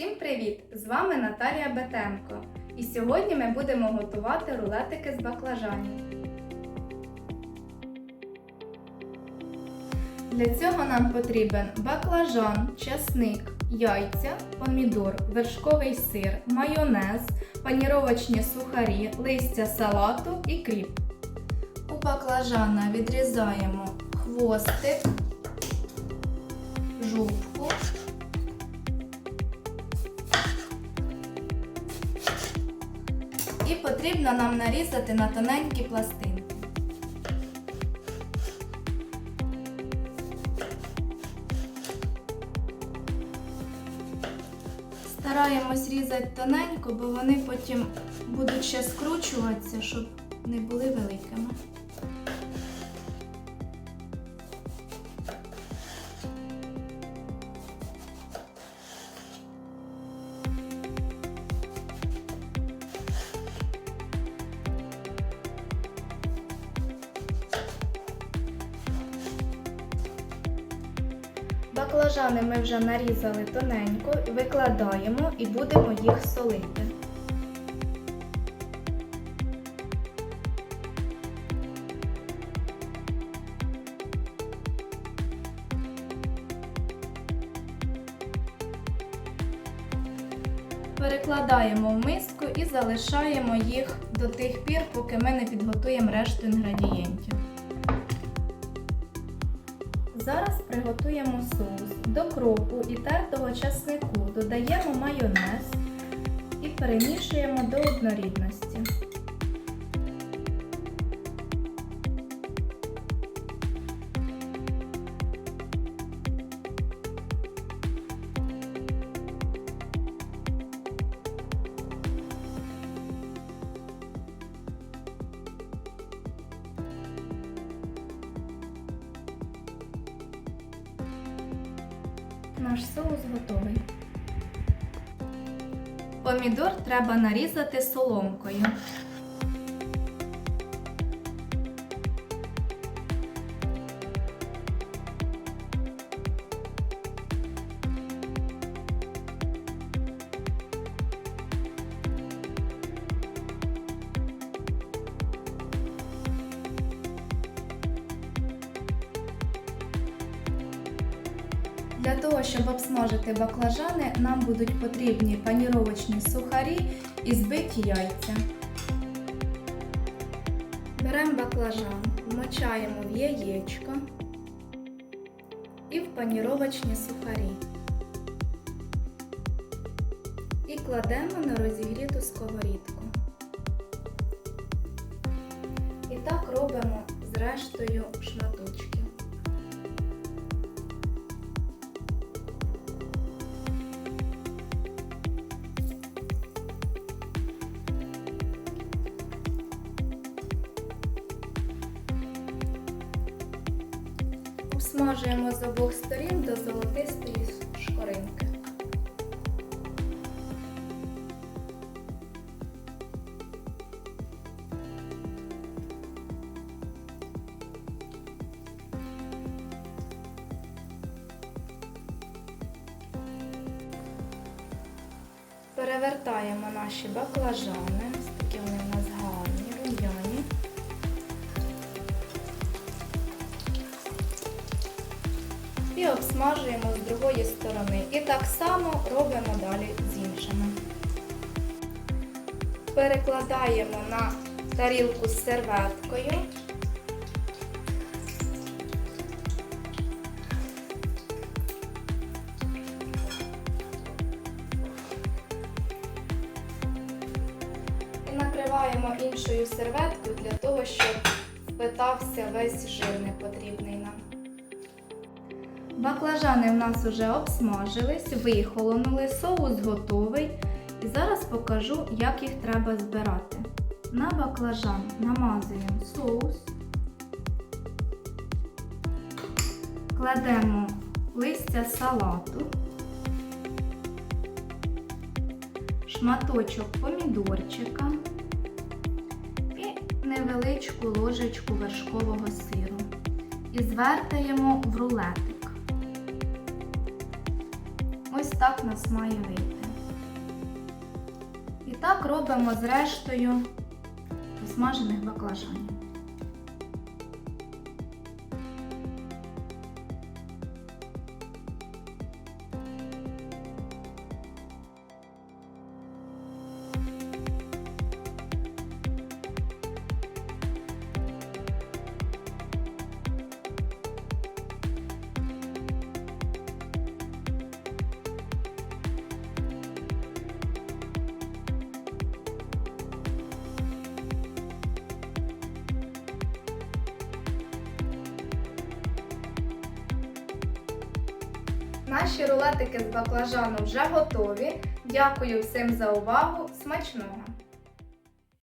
Всім привіт! З вами Наталія Бетенко. І сьогодні ми будемо готувати рулетики з баклажанів. Для цього нам потрібен баклажан, часник, яйця, помідор, вершковий сир, майонез, паніровочні сухарі, листя салату і кріп. У баклажана відрізаємо хвостик, жовтку. І потрібно нам нарізати на тоненькі пластинки. Стараємось різати тоненько, бо вони потім будуть ще скручуватися, щоб не були великими. Баклажани ми вже нарізали тоненько, викладаємо і будемо їх солити. Перекладаємо в миску і залишаємо їх до тих пір, поки ми не підготуємо решту інгредієнтів. Зараз приготуємо соус. До кропу і тертого часнику додаємо майонез і перемішуємо до однорідності. Наш соус готовий. Помідор треба нарізати соломкою. Для того, щоб обсмажити баклажани, нам будуть потрібні паніровочні сухарі і збиті яйця. Беремо баклажан, вмочаємо в яєчко і в паніровочні сухарі. І кладемо на розігріту сковорідку. І так робимо з рештою шматочків. Обсмажуємо з обох сторін до золотистої шкоринки. Перевертаємо наші баклажани. Обсмажуємо з другої сторони. І так само робимо далі з іншими. Перекладаємо на тарілку з серветкою. І накриваємо іншою серветкою для того, щоб впитався весь жир непотрібний нам. Баклажани в нас вже обсмажились, вихолонули, соус готовий. І зараз покажу, як їх треба збирати. На баклажан намазуємо соус, кладемо листя салату, шматочок помідорчика і невеличку ложечку вершкового сиру. І звертаємо в рулетик. Ось так нас має вийти. І так робимо зрештою рештою смажених баклажанів. Наші рулетики з баклажану вже готові. Дякую всім за увагу. Смачного!